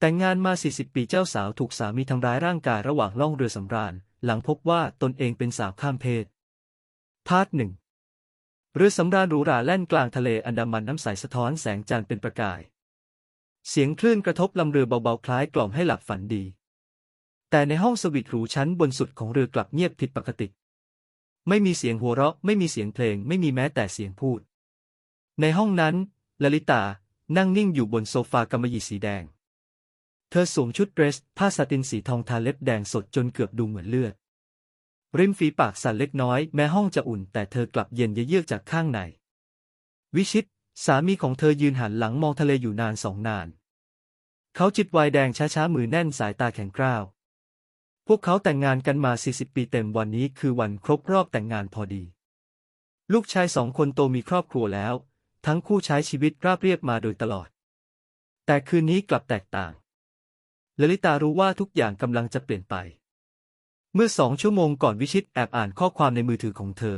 แต่งงานมา 40 ปีเจ้าสาวถูกสามีทำร้ายร่างกายระหว่างล่องเรือสำราญ หลังพบว่าตนเองเป็นสาวข้ามเพศ พาร์ทหนึ่งเรือสำราญหรูหราแล่นกลางทะเลอันดามันน้ำใสสะท้อนแสงจันทร์เป็นประกาย เสียงคลื่นกระทบลำเรือเบาๆคล้ายกล่อมให้หลับฝันดี แต่ในห้องสวีทหรูชั้นบนสุดของเรือกลับเงียบผิดปกติ ไม่มีเสียงหัวเราะ ไม่มีเสียงเพลง ไม่มีแม้แต่เสียงพูด ในห้องนั้นลลิตานั่งนิ่งอยู่บนโซฟากำมะหยี่สีแดง เธอสวมชุดเดรส ผ้าสาตินสีทองทาเล็บแดงสดจนเกือบดูเหมือนเลือด ริมฝีปากสั่นเล็กน้อย แม้ห้องจะอุ่น แต่เธอกลับเย็นเยือกจากข้างใน วิชิต สามีของเธอยืนหันหลังมองทะเลอยู่นานสองนาน เขาจิบวน์แดงช้าๆมือแน่นสายตาแข็งกร้าว พวกเขาแต่งงานกันมา 40 ปีเต็มวันนี้คือวันครบรอบแต่งงานพอดี ลูกชายสองคนโตมีครอบครัวแล้ว ทั้งคู่ใช้ชีวิตราบเรียบมาโดยตลอด แต่คืนนี้กลับแตกต่าง ลลิตารู้ว่าทุกอย่างกำลังจะเปลี่ยนไป เมื่อสองชั่วโมงก่อนวิชิตแอบอ่านข้อความในมือถือของเธอ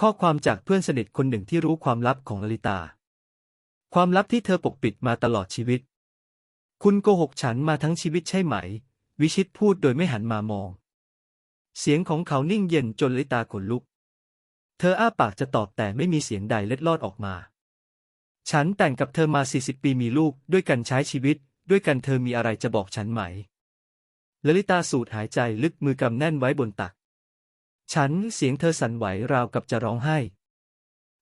ข้อความจากเพื่อนสนิทคนหนึ่งที่รู้ความลับของลลิตา ความลับที่เธอปกปิดมาตลอดชีวิต คุณโกหกฉันมาทั้งชีวิตใช่ไหม วิชิตพูดโดยไม่หันมามอง เสียงของเขานิ่งเย็นจนลลิตาขนลุก เธออ้าปากจะตอบแต่ไม่มีเสียงใดเล็ดลอดออกมา ฉันแต่งกับเธอมา 40 ปีมีลูกด้วยกันใช้ชีวิต ด้วยกันเธอมีอะไรจะบอกฉันไหมลลิตาสูดหายใจลึกมือกำแน่นไว้บนตัก ฉันเสียงเธอสั่นไหวราวกับจะร้องไห้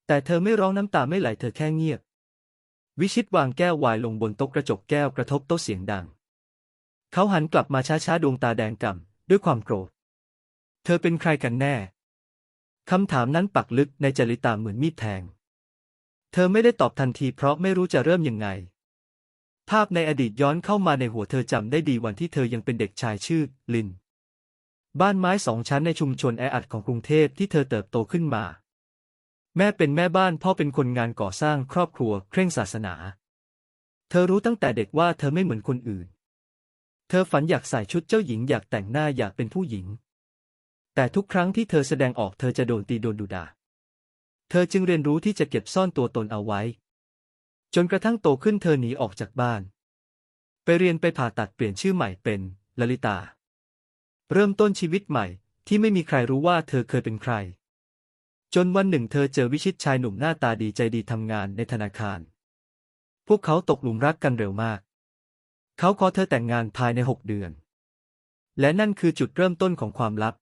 แต่เธอไม่ร้องน้ำตาไม่ไหลเธอแค่เงียบ วิชิตวางแก้ววน์ลงบนโต๊ะกระจกแก้วกระทบโต๊ะเสียงดัง เขาหันกลับมาช้าๆดวงตาแดงก่ำด้วยความโกรธ เธอเป็นใครกันแน่ คำถามนั้นปักลึกในจริตาเหมือนมีดแทง เธอไม่ได้ตอบทันทีเพราะไม่รู้จะเริ่มยังไง ภาพในอดีตย้อนเข้ามาในหัวเธอจำได้ดีวันที่เธอยังเป็นเด็กชายชื่อ ลิน บ้านไม้สองชั้นในชุมชนแออัดของกรุงเทพที่เธอเติบโตขึ้นมา แม่เป็นแม่บ้านพ่อเป็นคนงานก่อสร้างครอบครัวเคร่งศาสนา เธอรู้ตั้งแต่เด็กว่าเธอไม่เหมือนคนอื่น เธอฝันอยากใส่ชุดเจ้าหญิงอยากแต่งหน้าอยากเป็นผู้หญิง แต่ทุกครั้งที่เธอแสดงออกเธอจะโดนตีโดนดุด่าเธอจึงเรียนรู้ที่จะเก็บซ่อนตัวตนเอาไว้ จนกระทั่งโตขึ้นเธอหนีออกจากบ้าน ไปเรียนไปผ่าตัดเปลี่ยนชื่อใหม่เป็นลลิตา เริ่มต้นชีวิตใหม่ที่ไม่มีใครรู้ว่าเธอเคยเป็นใคร จนวันหนึ่งเธอเจอวิชิตชายหนุ่มหน้าตาดีใจดีทำงานในธนาคาร พวกเขาตกหลุมรักกันเร็วมาก เขาขอเธอแต่งงานภายในหกเดือน และนั่นคือจุดเริ่มต้นของความลับ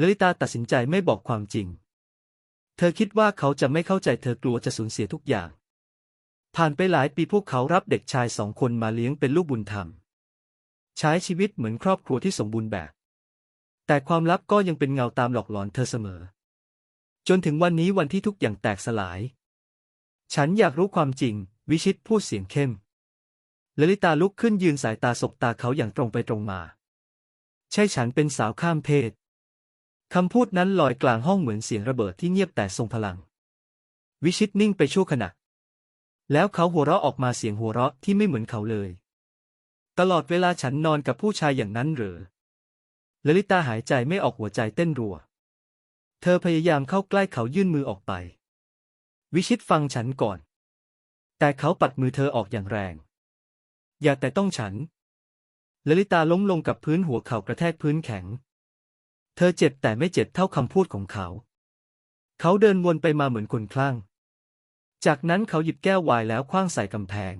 ลลิตาตัดสินใจไม่บอกความจริง เธอคิดว่าเขาจะไม่เข้าใจเธอกลัวจะสูญเสียทุกอย่าง ผ่านไปหลายปีพวกเขารับเด็กชายสองคนมาเลี้ยงเป็นลูกบุญธรรม ใช้ชีวิตเหมือนครอบครัวที่สมบูรณ์แบบ แต่ความลับก็ยังเป็นเงาตามหลอกหลอนเธอเสมอ จนถึงวันนี้วันที่ทุกอย่างแตกสลาย ฉันอยากรู้ความจริง วิชิตพูดเสียงเข้มลลิตาลุกขึ้นยืนสายตาสบตาเขาอย่างตรงไปตรงมา ใช่ฉันเป็นสาวข้ามเพศคำพูดนั้นลอยกลางห้องเหมือนเสียงระเบิดที่เงียบแต่ทรงพลัง วิชิตนิ่งไปชั่วขณะ แล้วเขาหัวเราะออกมาเสียงหัวเราะที่ไม่เหมือนเขาเลย ตลอดเวลาฉันนอนกับผู้ชายอย่างนั้นเหรอลลิตาหายใจไม่ออกหัวใจเต้นรัว เธอพยายามเข้าใกล้เขายื่นมือออกไป วิชิตฟังฉันก่อน แต่เขาปัดมือเธอออกอย่างแรง อย่าแต่ต้องฉันลลิตาล้มลงกับพื้นหัวเข่ากระแทกพื้นแข็ง เธอเจ็บแต่ไม่เจ็บเท่าคำพูดของเขา เขาเดินวนไปมาเหมือนคนคลั่ง จากนั้นเขาหยิบแก้วไวน์แล้วคว้างใส่กำแพง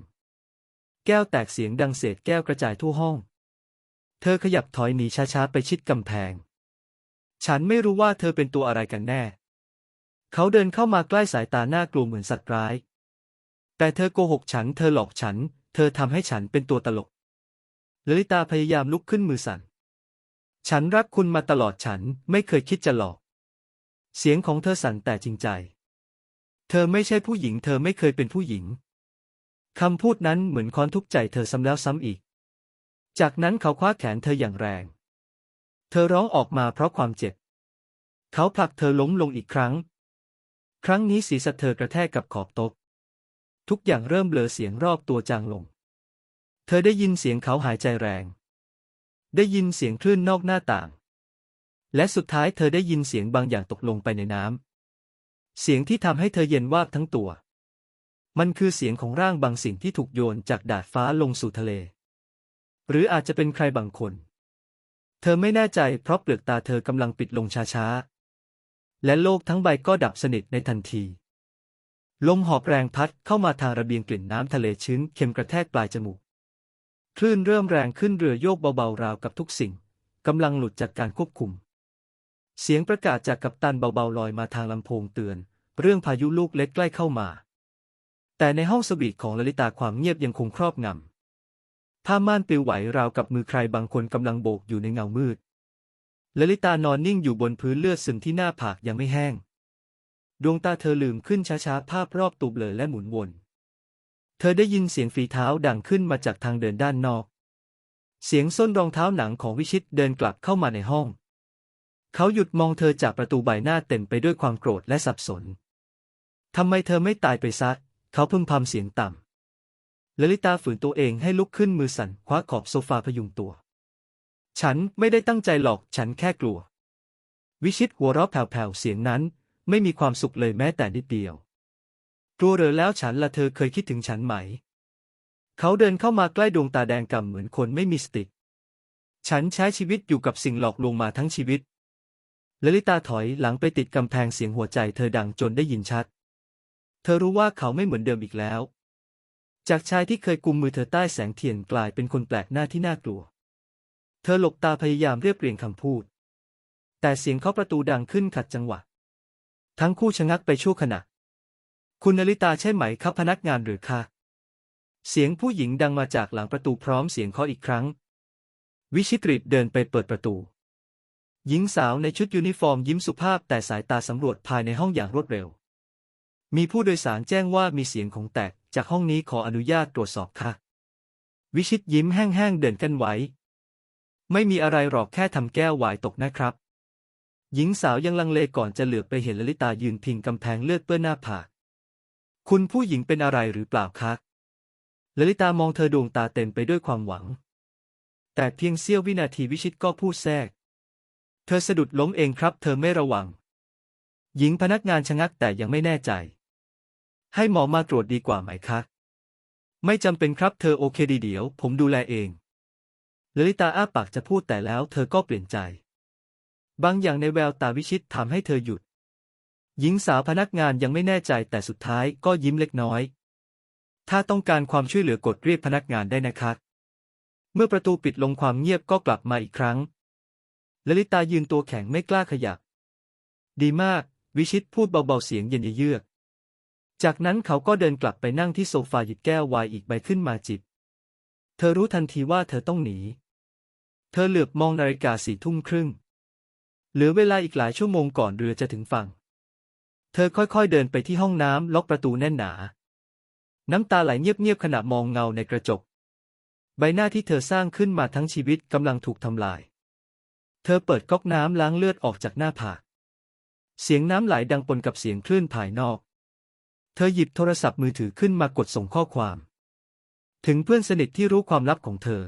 แก้วแตกเสียงดังเศษแก้วกระจายทั่วห้อง เธอขยับถอยหนีช้าๆไปชิดกำแพง ฉันไม่รู้ว่าเธอเป็นตัวอะไรกันแน่ เขาเดินเข้ามาใกล้สายตาหน้ากลัวเหมือนสัตว์ร้าย แต่เธอโกหกฉัน เธอหลอกฉัน เธอทำให้ฉันเป็นตัวตลกลลิตาพยายามลุกขึ้นมือสั่น ฉันรักคุณมาตลอดฉันไม่เคยคิดจะหลอก เสียงของเธอสั่นแต่จริงใจ ธอไม่ใช่ผู้หญิง เธอไม่เคยเป็นผู้หญิง คำพูดนั้นเหมือนค้อนทุบใจเธอซ้ำแล้วซ้ำอีก จากนั้นเขาคว้าแขนเธออย่างแรง เธอร้องออกมาเพราะความเจ็บ เขาผลักเธอล้มลงอีกครั้ง ครั้งนี้ศีรษะเธอกระแทกกับขอบโต๊ะทุกอย่างเริ่มเบลอเสียงรอบตัวจางลง เธอได้ยินเสียงเขาหายใจแรง ได้ยินเสียงคลื่นนอกหน้าต่าง และสุดท้ายเธอได้ยินเสียงบางอย่างตกลงไปในน้ำ เสียงที่ทำให้เธอเย็นวาบทั้งตัว มันคือเสียงของร่างบางสิ่งที่ถูกโยนจากดาดฟ้าลงสู่ทะเล หรืออาจจะเป็นใครบางคน เธอไม่แน่ใจเพราะเปลือกตาเธอกำลังปิดลงช้าๆ และโลกทั้งใบก็ดับสนิทในทันที ลมหอบแรงพัดเข้ามาทางระเบียงกลิ่นน้ำทะเลชื้นเค็มกระแทกปลายจมูก คลื่นเริ่มแรงขึ้นเรือโยกเบาๆราวกับทุกสิ่งกำลังหลุดจากการควบคุม เสียงประกาศจากกัปตันเบาๆลอยมาทางลำโพงเตือน เรื่องพายุลูกเล็กใกล้เข้ามา แต่ในห้องสวีทของลลิตาความเงียบยังคงครอบงำผ้าม่านปลิวไหวราวกับมือใครบางคนกำลังโบกอยู่ในเงามืดลลิตานอนนิ่งอยู่บนพื้นเลือดซึมที่หน้าผากยังไม่แห้ง ดวงตาเธอลืมขึ้นช้าๆ ภาพรอบตูบเลอและหมุนวน เธอได้ยินเสียงฝีเท้าดังขึ้นมาจากทางเดินด้านนอก เสียงส้นรองเท้าหนังของวิชิตเดินกลับเข้ามาในห้อง เขาหยุดมองเธอจากประตูใบหน้าเต็มไปด้วยความโกรธและสับสน ทำไมเธอไม่ตายไปซะ เขาพึมพำเสียงต่ำลลิตาฝืนตัวเองให้ลุกขึ้นมือสั่นคว้าขอบโซฟาพยุงตัว ฉันไม่ได้ตั้งใจหรอก ฉันแค่กลัว วิชิตหัวเราะแผ่วๆเสียงนั้น ไม่มีความสุขเลยแม้แต่นิดเดียว กลัวเหรอแล้วฉันละเธอเคยคิดถึงฉันไหม เขาเดินเข้ามาใกล้ดวงตาแดงกำเหมือนคนไม่มีสติ ฉันใช้ชีวิตอยู่กับสิ่งหลอกลวงมาทั้งชีวิต ลลิตาถอยหลังไปติดกำแพงเสียงหัวใจเธอดังจนได้ยินชัด เธอรู้ว่าเขาไม่เหมือนเดิมอีกแล้ว จากชายที่เคยกุมมือเธอใต้แสงเทียนกลายเป็นคนแปลกหน้าที่น่ากลัว เธอหลบตาพยายามเรียบเรียงคำพูด แต่เสียงเคาะประตูดังขึ้นขัดจังหวะ ทั้งคู่ชะงักไปชั่วขณะ คุณนลิตาใช่ไหมครับพนักงานหรือคะ เสียงผู้หญิงดังมาจากหลังประตูพร้อมเสียงเคาะอีกครั้ง วิชิตริเดินไปเปิดประตู หญิงสาวในชุดยูนิฟอร์มยิ้มสุภาพแต่สายตาสำรวจภายในห้องอย่างรวดเร็ว มีผู้โดยสารแจ้งว่ามีเสียงของแตก จากห้องนี้ขออนุญาตตรวจสอบค่ะ วิชิตยิ้มแห้งๆเดินกันไหว ไม่มีอะไรหรอกแค่ทำแก้ววายตกนะครับ หญิงสาวยังลังเลก่อนจะเหลือบไปเห็นลลิตายืนพิงกำแพงเลือดเปื้อนหน้าผาก คุณผู้หญิงเป็นอะไรหรือเปล่าคะลลิตามองเธอดวงตาเต็มไปด้วยความหวัง แต่เพียงเสี้ยววินาทีวิชิตก็พูดแทรก เธอสะดุดล้มเองครับเธอไม่ระวัง หญิงพนักงานชะงักแต่ยังไม่แน่ใจ ให้หมอมาตรวจดีกว่าไหมคะไม่จำเป็นครับเธอโอเคดีเดี๋ยวผมดูแลเองลลิตาอ้าปากจะพูดแต่แล้วเธอก็เปลี่ยนใจ บางอย่างในแววตาวิชิตทำให้เธอหยุด หญิงสาวพนักงานยังไม่แน่ใจแต่สุดท้ายก็ยิ้มเล็กน้อย ถ้าต้องการความช่วยเหลือกดเรียกพนักงานได้นะครับเมื่อประตูปิดลงความเงียบก็กลับมาอีกครั้ง ลลิตายืนตัวแข็งไม่กล้าขยับ ดีมาก วิชิตพูดเบาๆเสียงเย็นเยือก จากนั้นเขาก็เดินกลับไปนั่งที่โซฟาหยิบแก้ววน์อีกใบขึ้นมาจิบ เธอรู้ทันทีว่าเธอต้องหนี เธอเหลือบมองนาฬิกาสี่ทุ่มครึ่ง เหลือเวลาอีกหลายชั่วโมงก่อนเรือจะถึงฝั่ง เธอค่อยๆเดินไปที่ห้องน้ำล็อกประตูแน่นหนา น้ำตาไหลเงียบๆขณะมองเงาในกระจก ใบหน้าที่เธอสร้างขึ้นมาทั้งชีวิตกำลังถูกทำลาย เธอเปิดก๊อกน้ำล้างเลือดออกจากหน้าผาก เสียงน้ำไหลดังปนกับเสียงคลื่นภายนอก เธอหยิบโทรศัพท์มือถือขึ้นมากดส่งข้อความ ถึงเพื่อนสนิทที่รู้ความลับของเธอ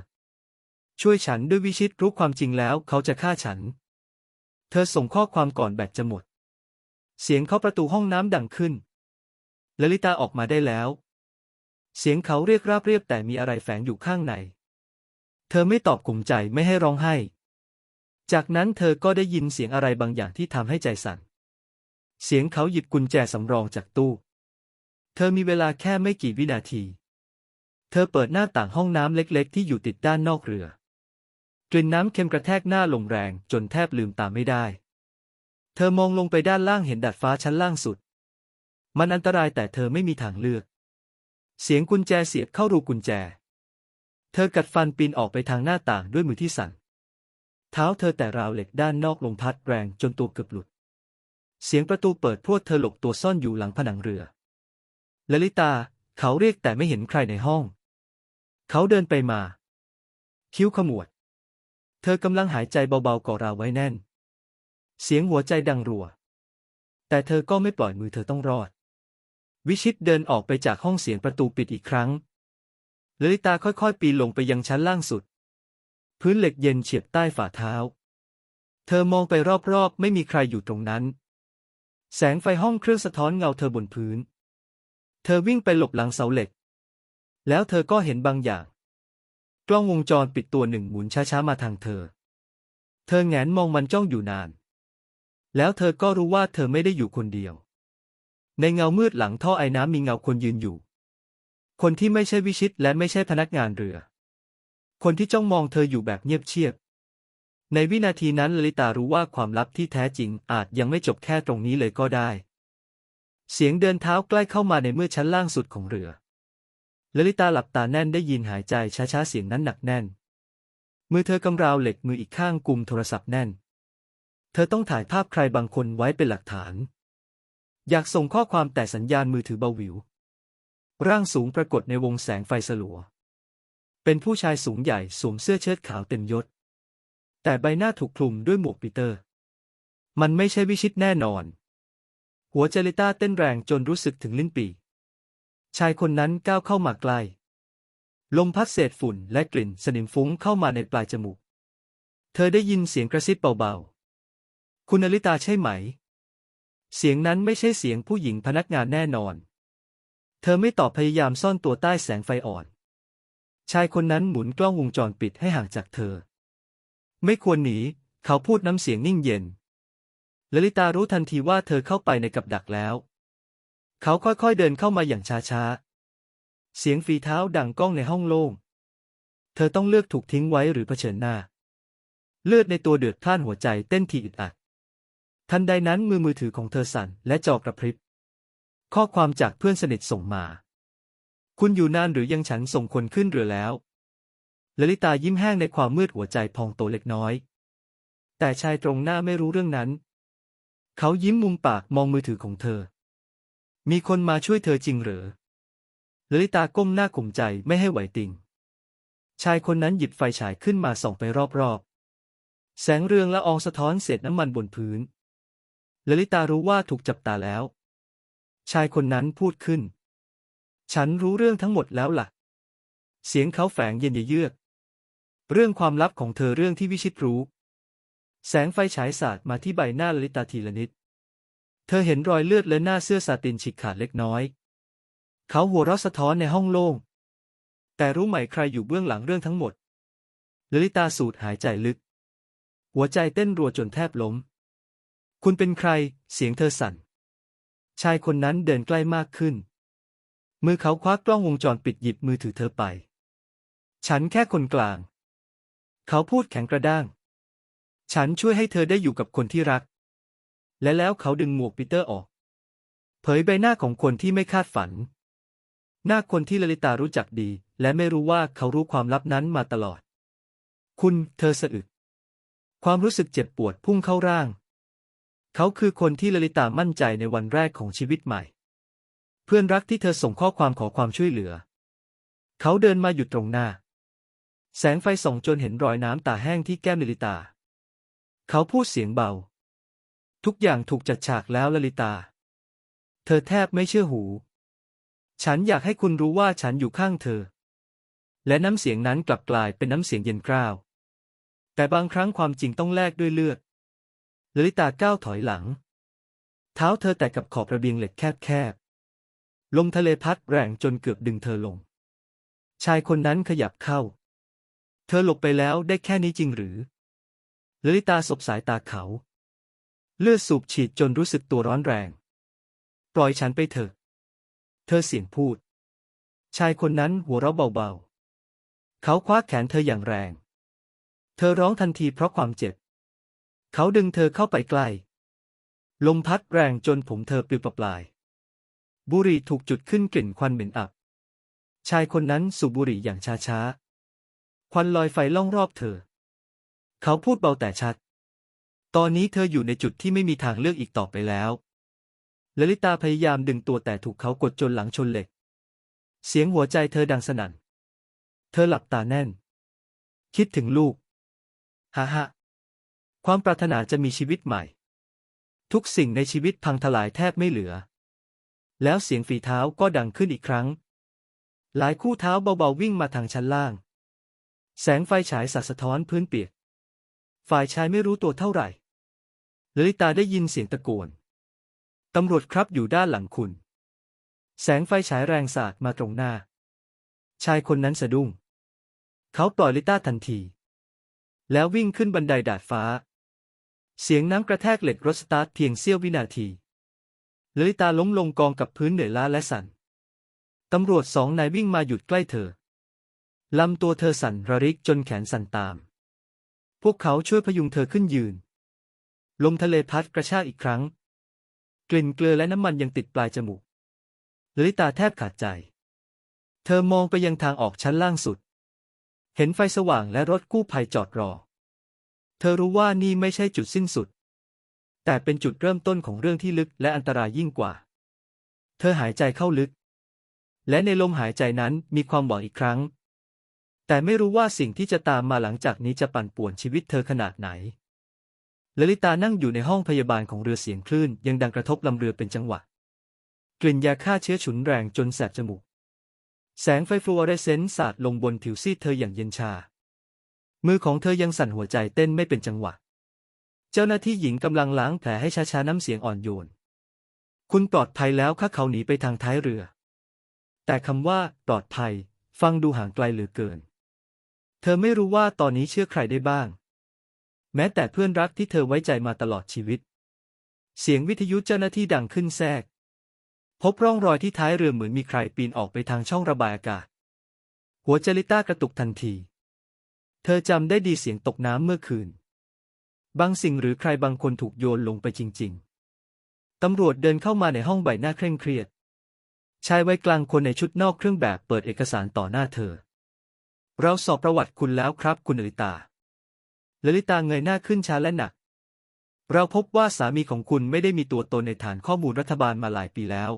ช่วยฉันด้วยวิชิตรู้ความจริงแล้วเขาจะฆ่าฉัน เธอส่งข้อความก่อนแบตจะหมด เสียงเขาประตูห้องน้ำดังขึ้นลลิตาออกมาได้แล้ว เสียงเขาเรียกราบเรียบแต่มีอะไรแฝงอยู่ข้างใน เธอไม่ตอบกลุ่มใจไม่ให้ร้องไห้ จากนั้นเธอก็ได้ยินเสียงอะไรบางอย่างที่ทำให้ใจสั่น เสียงเขาหยิบกุญแจสำรองจากตู้ เธอมีเวลาแค่ไม่กี่วินาที เธอเปิดหน้าต่างห้องน้ำเล็กๆ ที่อยู่ติดด้านนอกเรือ กลิ่นน้ำเค็มกระแทกหน้าลงแรงจนแทบลืมตาไม่ได้ เธอมองลงไปด้านล่างเห็นดาดฟ้าชั้นล่างสุด มันอันตรายแต่เธอไม่มีทางเลือก เสียงกุญแจเสียบเข้ารูกุญแจ เธอกัดฟันปีนออกไปทางหน้าต่างด้วยมือที่สั่น เท้าเธอแต่ราวเหล็กด้านนอกลงพัดแรงจนตัวเกือบหลุด เสียงประตูเปิดพรวดเธอหลบตัวซ่อนอยู่หลังผนังเรือลลิตาเขาเรียกแต่ไม่เห็นใครในห้อง เขาเดินไปมา คิ้วขมวด เธอกำลังหายใจเบาๆก่อราวไว้แน่น เสียงหัวใจดังรัว แต่เธอก็ไม่ปล่อยมือเธอต้องรอด วิชิตเดินออกไปจากห้องเสียงประตูปิดอีกครั้งลลิตาค่อยๆ ปีนลงไปยังชั้นล่างสุด พื้นเหล็กเย็นเฉียบใต้ฝ่าเท้า เธอมองไปรอบๆ ไม่มีใครอยู่ตรงนั้น แสงไฟห้องเครื่องสะท้อนเงาเธอบนพื้น เธอวิ่งไปหลบหลังเสาเหล็ก แล้วเธอก็เห็นบางอย่าง กล้องวงจรปิดตัวหนึ่งหมุนช้าๆมาทางเธอ เธอแงนมองมันจ้องอยู่นาน แล้วเธอก็รู้ว่าเธอไม่ได้อยู่คนเดียว ในเงามืดหลังท่อไอ้น้ำมีเงาคนยืนอยู่ คนที่ไม่ใช่วิชิตและไม่ใช่พนักงานเรือ คนที่จ้องมองเธออยู่แบบเงียบเชียบ ในวินาทีนั้นลลิตารู้ว่าความลับที่แท้จริงอาจยังไม่จบแค่ตรงนี้เลยก็ได้ เสียงเดินเท้าใกล้เข้ามาในเมื่อชั้นล่างสุดของเรือลลิตาหลับตาแน่นได้ยินหายใจช้าๆเสียงนั้นหนักแน่น มือเธอกำราวเหล็กมืออีกข้างกุมโทรศัพท์แน่น เธอต้องถ่ายภาพใครบางคนไว้เป็นหลักฐาน อยากส่งข้อความแต่สัญญาณมือถือเบาหวิว ร่างสูงปรากฏในวงแสงไฟสลัว เป็นผู้ชายสูงใหญ่สวมเสื้อเชิ้ตขาวเต็มยศ แต่ใบหน้าถูกคลุมด้วยหมวกปีเตอร์ มันไม่ใช่วิชิตแน่นอน หัวใจลิต้าเต้นแรงจนรู้สึกถึงลิ้นปี่ชายคนนั้นก้าวเข้ามาใกล้ ลมพัดเศษฝุ่นและกลิ่นสนิมฟุ้งเข้ามาในปลายจมูก เธอได้ยินเสียงกระซิบเบาๆ คุณอลิตาใช่ไหม เสียงนั้นไม่ใช่เสียงผู้หญิงพนักงานแน่นอน เธอไม่ตอบพยายามซ่อนตัวใต้แสงไฟอ่อน ชายคนนั้นหมุนกล้องวงจรปิดให้ห่างจากเธอ ไม่ควรหนี เขาพูดน้ำเสียงนิ่งเย็นลลิตารู้ทันทีว่าเธอเข้าไปในกับดักแล้ว เขาค่อยๆเดินเข้ามาอย่างช้าๆ เสียงฝีเท้าดังก้องในห้องโล่ง เธอต้องเลือกถูกทิ้งไว้หรือเผชิญหน้า เลือดในตัวเดือดพล่านหัวใจเต้นทีอึดอัด ทันใดนั้นมือมือถือของเธอสั่นและจอกระพริบ ข้อความจากเพื่อนสนิทส่งมา คุณอยู่นานหรือยังฉันส่งคนขึ้นเรือแล้วลลิตายิ้มแห้งในความมืดหัวใจพองโตเล็กน้อย แต่ชายตรงหน้าไม่รู้เรื่องนั้น เขายิ้มมุมปากมองมือถือของเธอ มีคนมาช่วยเธอจริงเหรอลลิตาก้มหน้าข่มใจไม่ให้ไหวติง ชายคนนั้นหยิบไฟฉายขึ้นมาส่องไปรอบๆ แสงเรืองละอองสะท้อนเศษน้ำมันบนพื้นลลิตารู้ว่าถูกจับตาแล้ว ชายคนนั้นพูดขึ้น ฉันรู้เรื่องทั้งหมดแล้วล่ะ เสียงเขาแฝงเย็นเยือก เรื่องความลับของเธอเรื่องที่วิชิตรู้ แสงไฟฉายสาดมาที่ใบหน้าลลิตาทีละนิด เธอเห็นรอยเลือดและหน้าเสื้อซาตินฉีกขาดเล็กน้อย เขาหัวเราะสะท้อนในห้องโล่ง แต่รู้ไหมใครอยู่เบื้องหลังเรื่องทั้งหมดลลิตาสูดหายใจลึก หัวใจเต้นรัวจนแทบล้ม คุณเป็นใคร เสียงเธอสั่น ชายคนนั้นเดินใกล้มากขึ้น มือเขาคว้ากล้องวงจรปิดหยิบมือถือเธอไป ฉันแค่คนกลาง เขาพูดแข็งกระด้าง ฉันช่วยให้เธอได้อยู่กับคนที่รัก และแล้วเขาดึงหมวกปีเตอร์ออก เผยใบหน้าของคนที่ไม่คาดฝัน หน้าคนที่ลลิตารู้จักดี และไม่รู้ว่าเขารู้ความลับนั้นมาตลอด คุณเธอสะอึก ความรู้สึกเจ็บปวดพุ่งเข้าร่าง เขาคือคนที่ลลิตามั่นใจในวันแรกของชีวิตใหม่ เพื่อนรักที่เธอส่งข้อความขอความช่วยเหลือ เขาเดินมาหยุดตรงหน้า แสงไฟส่องจนเห็นรอยน้ำตาแห้งที่แก้มลลิตา เขาพูดเสียงเบา ทุกอย่างถูกจัดฉากแล้วลลิตา เธอแทบไม่เชื่อหู ฉันอยากให้คุณรู้ว่าฉันอยู่ข้างเธอ และน้ำเสียงนั้นกลับกลายเป็นน้ำเสียงเย็นกร้าว แต่บางครั้งความจริงต้องแลกด้วยเลือดลลิตาก้าวถอยหลัง เท้าเธอแตะกับขอบระเบียงเหล็กแคบๆ ลมทะเลพัดแรงจนเกือบดึงเธอลง ชายคนนั้นขยับเข้า เธอหลบไปแล้วได้แค่นี้จริงหรือลลิตาสบสายตาเขา เลือดสูบฉีดจนรู้สึกตัวร้อนแรง ปล่อยฉันไปเถอะ เธอเสียงพูด ชายคนนั้นหัวเราะเบาๆ เขาคว้าแขนเธออย่างแรง เธอร้องทันทีเพราะความเจ็บ เขาดึงเธอเข้าไปใกล้ ลมพัดแรงจนผมเธอปลิวปลาย บุหรี่ถูกจุดขึ้นกลิ่นควันเหม็นอับ ชายคนนั้นสูบบุหรี่อย่างช้าๆ ควันลอยไฟล่องรอบเธอ เขาพูดเบาแต่ชัด ตอนนี้เธออยู่ในจุดที่ไม่มีทางเลือกอีกต่อไปแล้วลลิตาพยายามดึงตัวแต่ถูกเขากดจนหลังชนเหล็ก เสียงหัวใจเธอดังสนั่น เธอหลับตาแน่น คิดถึงลูก ฮ่าฮ่าความปรารถนาจะมีชีวิตใหม่ ทุกสิ่งในชีวิตพังทลายแทบไม่เหลือ แล้วเสียงฝีเท้าก็ดังขึ้นอีกครั้ง หลายคู่เท้าเบาๆวิ่งมาทางชั้นล่าง แสงไฟฉายสาดสะท้อนพื้นเปียก ฝ่ายชายไม่รู้ตัวเท่าไหร่ลลิตาได้ยินเสียงตะโกน ตำรวจครับอยู่ด้านหลังคุณ แสงไฟฉายแรงสาดมาตรงหน้า ชายคนนั้นสะดุ้ง เขาปล่อยลิต้าทันที แล้ววิ่งขึ้นบันไดดาดฟ้า เสียงน้ำกระแทกเหล็กรถสตาร์ทเพียงเสี้ยววินาที ลลิตาล้มลงกองกับพื้นเหนื่อยล้าและสั่น ตำรวจสองนายวิ่งมาหยุดใกล้เธอ ลำตัวเธอสั่นระริกจนแขนสั่นตาม พวกเขาช่วยพยุงเธอขึ้นยืน ลมทะเลพัดกระชากอีกครั้ง กลิ่นเกลือและน้ำมันยังติดปลายจมูกลลิตาแทบขาดใจ เธอมองไปยังทางออกชั้นล่างสุด เห็นไฟสว่างและรถกู้ภัยจอดรอ เธอรู้ว่านี่ไม่ใช่จุดสิ้นสุด แต่เป็นจุดเริ่มต้นของเรื่องที่ลึกและอันตรายยิ่งกว่า เธอหายใจเข้าลึก และในลมหายใจนั้นมีความหวังอีกครั้ง แต่ไม่รู้ว่าสิ่งที่จะตามมาหลังจากนี้จะปั่นป่วนชีวิตเธอขนาดไหนลลิตานั่งอยู่ในห้องพยาบาลของเรือเสียงคลื่น ยังดังกระทบลำเรือเป็นจังหวะ กลิ่นยาฆ่าเชื้อฉุนแรงจนแสบจมูก แสงไฟฟลูออเรสเซนต์สาดลงบนผิวซีดเธออย่างเย็นชา มือของเธอยังสั่นหัวใจเต้นไม่เป็นจังหวะ เจ้าหน้าที่หญิงกำลังล้างแผลให้ช้าๆน้ำเสียงอ่อนโยน คุณปลอดภัยแล้วค่ะเขาหนีไปทางท้ายเรือ แต่คำว่า ปลอดภัย ฟังดูห่างไกลเหลือเกิน เธอไม่รู้ว่าตอนนี้เชื่อใครได้บ้าง แม้แต่เพื่อนรักที่เธอไว้ใจมาตลอดชีวิต เสียงวิทยุเจ้าหน้าที่ดังขึ้นแทรก พบร่องรอยที่ท้ายเรือเหมือนมีใครปีนออกไปทางช่องระบายอากาศ หัวเจลิต้ากระตุกทันที เธอจำได้ดีเสียงตกน้ำเมื่อคืน บางสิ่งหรือใครบางคนถูกโยนลงไปจริง ๆ ตำรวจเดินเข้ามาในห้องใบหน้าเคร่งเครียด ชายวัยกลางคนในชุดนอกเครื่องแบบเปิดเอกสารต่อหน้าเธอ เราสอบประวัติคุณแล้วครับคุณลลิตาลลิตาเงยหน้าขึ้นช้าและหนัก เราพบว่าสามีของคุณไม่ได้มีตัวตนในฐานข้อมูลรัฐบาลมาหลายปีแล้ว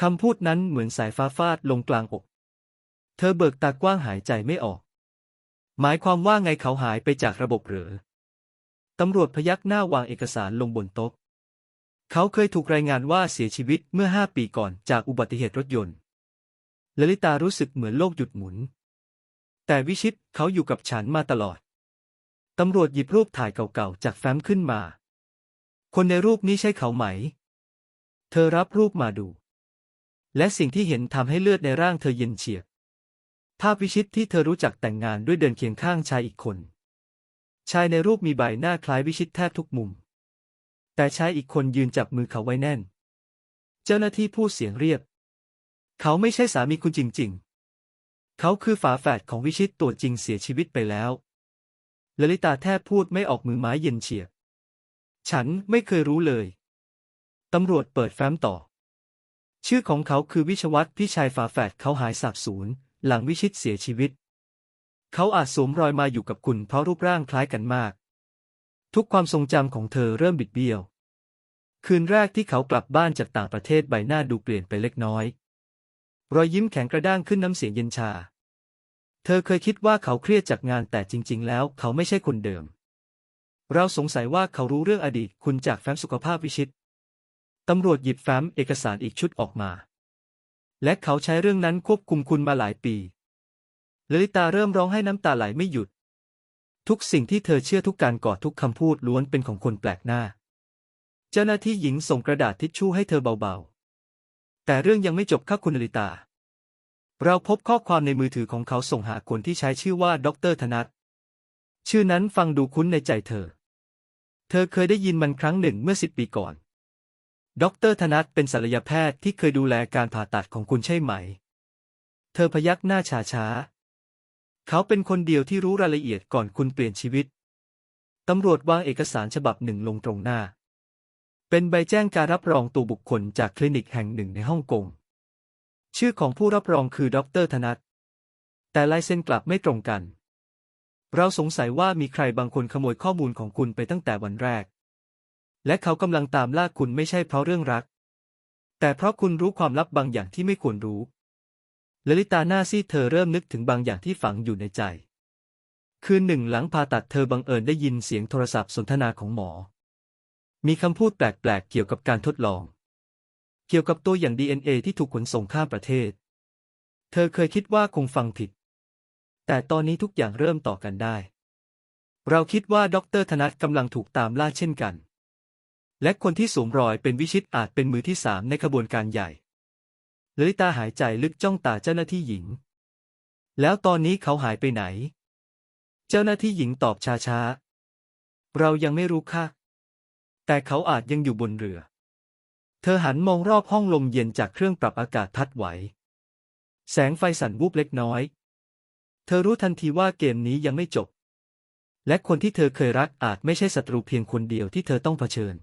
คำพูดนั้นเหมือนสายฟ้าฟาดลงกลางอก เธอเบิกตากว้างหายใจไม่ออก หมายความว่าไงเขาหายไปจากระบบหรือ ตำรวจพยักหน้าวางเอกสารลงบนโต๊ะ เขาเคยถูกรายงานว่าเสียชีวิตเมื่อห้าปีก่อนจากอุบัติเหตุรถยนต์ ลลิตารู้สึกเหมือนโลกหยุดหมุน แต่วิชิตเขาอยู่กับฉันมาตลอด ตำรวจหยิบรูปถ่ายเก่าๆจากแฟ้มขึ้นมา คนในรูปนี้ใช่เขาไหม เธอรับรูปมาดู และสิ่งที่เห็นทำให้เลือดในร่างเธอเย็นเฉียบ ภาพวิชิตที่เธอรู้จักแต่งงานด้วยเดินเคียงข้างชายอีกคน ชายในรูปมีใบหน้าคล้ายวิชิตแทบทุกมุม แต่ชายอีกคนยืนจับมือเขาไว้แน่น เจ้าหน้าที่พูดเสียงเรียบ เขาไม่ใช่สามีคุณจริง ๆ เขาคือฝาแฝดของวิชิตตัวจริงเสียชีวิตไปแล้วลลิตาแทบพูดไม่ออกมือไม้เย็นเฉียบ ฉันไม่เคยรู้เลย ตำรวจเปิดแฟ้มต่อ ชื่อของเขาคือวิชวัตพี่ชายฝาแฝดเขาหายสาบสูญหลังวิชิตเสียชีวิต เขาอาจสวมรอยมาอยู่กับคุณเพราะรูปร่างคล้ายกันมาก ทุกความทรงจำของเธอเริ่มบิดเบี้ยว คืนแรกที่เขากลับบ้านจากต่างประเทศใบหน้าดูเปลี่ยนไปเล็กน้อย รอยยิ้มแข็งกระด้างขึ้นน้ำเสียงเย็นชา เธอเคยคิดว่าเขาเครียดจากงานแต่จริง ๆ แล้วเขาไม่ใช่คนเดิม เราสงสัยว่าเขารู้เรื่องอดีตคุณจากแฟ้มสุขภาพวิชิตตำรวจหยิบแฟ้มเอกสารอีกชุดออกมา และเขาใช้เรื่องนั้นควบคุมคุณมาหลายปี ลลิตาเริ่มร้องให้น้ำตาไหลไม่หยุด ทุกสิ่งที่เธอเชื่อทุกการกอดทุกคำพูดล้วนเป็นของคนแปลกหน้า เจ้าหน้าที่หญิงส่งกระดาษทิชชู่ให้เธอเบาๆ แต่เรื่องยังไม่จบค่ะคุณลลิตา เราพบข้อความในมือถือของเขาส่งหาคนที่ใช้ชื่อว่าดรธนัทชื่อนั้นฟังดูคุ้นในใจเธอ เธอเคยได้ยินมันครั้งหนึ่งเมื่อสิบปีก่อน ดรธนัทเป็นศัลยแพทย์ที่เคยดูแลการผ่าตัดของคุณใช่ไหม เธอพยักหน้าช้าๆ เขาเป็นคนเดียวที่รู้รายละเอียดก่อนคุณเปลี่ยนชีวิต ตำรวจวางเอกสารฉบับหนึ่งลงตรงหน้า เป็นใบแจ้งการรับรองตัวบุคคลจากคลินิกแห่งหนึ่งในฮ่องกง ชื่อของผู้รับรองคือดรธนัทแต่ลายเซ็นกลับไม่ตรงกัน เราสงสัยว่ามีใครบางคนขโมยข้อมูลของคุณไปตั้งแต่วันแรก และเขากำลังตามล่าคุณไม่ใช่เพราะเรื่องรัก แต่เพราะคุณรู้ความลับบางอย่างที่ไม่ควรรู้ ลลิตาหน้าซีดเธอเริ่มนึกถึงบางอย่างที่ฝังอยู่ในใจ คืนหนึ่งหลังผ่าตัดเธอบังเอิญได้ยินเสียงโทรศัพท์สนทนาของหมอ มีคำพูดแปลกๆ เกี่ยวกับการทดลอง เกี่ยวกับตัวอย่าง DNA ที่ถูกขนส่งข้ามประเทศ เธอเคยคิดว่าคงฟังผิด แต่ตอนนี้ทุกอย่างเริ่มต่อกันได้ เราคิดว่าดรธนัทกำลังถูกตามล่าเช่นกัน และคนที่สวมรอยเป็นวิชิตอาจเป็นมือที่สามในขบวนการใหญ่ ลิตาหายใจลึกจ้องตาเจ้าหน้าที่หญิง แล้วตอนนี้เขาหายไปไหน เจ้าหน้าที่หญิงตอบช้าๆ เรายังไม่รู้ค่ะ แต่เขาอาจยังอยู่บนเรือ เธอหันมองรอบห้องลมเย็นจากเครื่องปรับอากาศพัดไหว แสงไฟสั่นวูบเล็กน้อย เธอรู้ทันทีว่าเกมนี้ยังไม่จบ และคนที่เธอเคยรักอาจไม่ใช่ศัตรูเพียงคนเดียวที่เธอต้องเผชิญ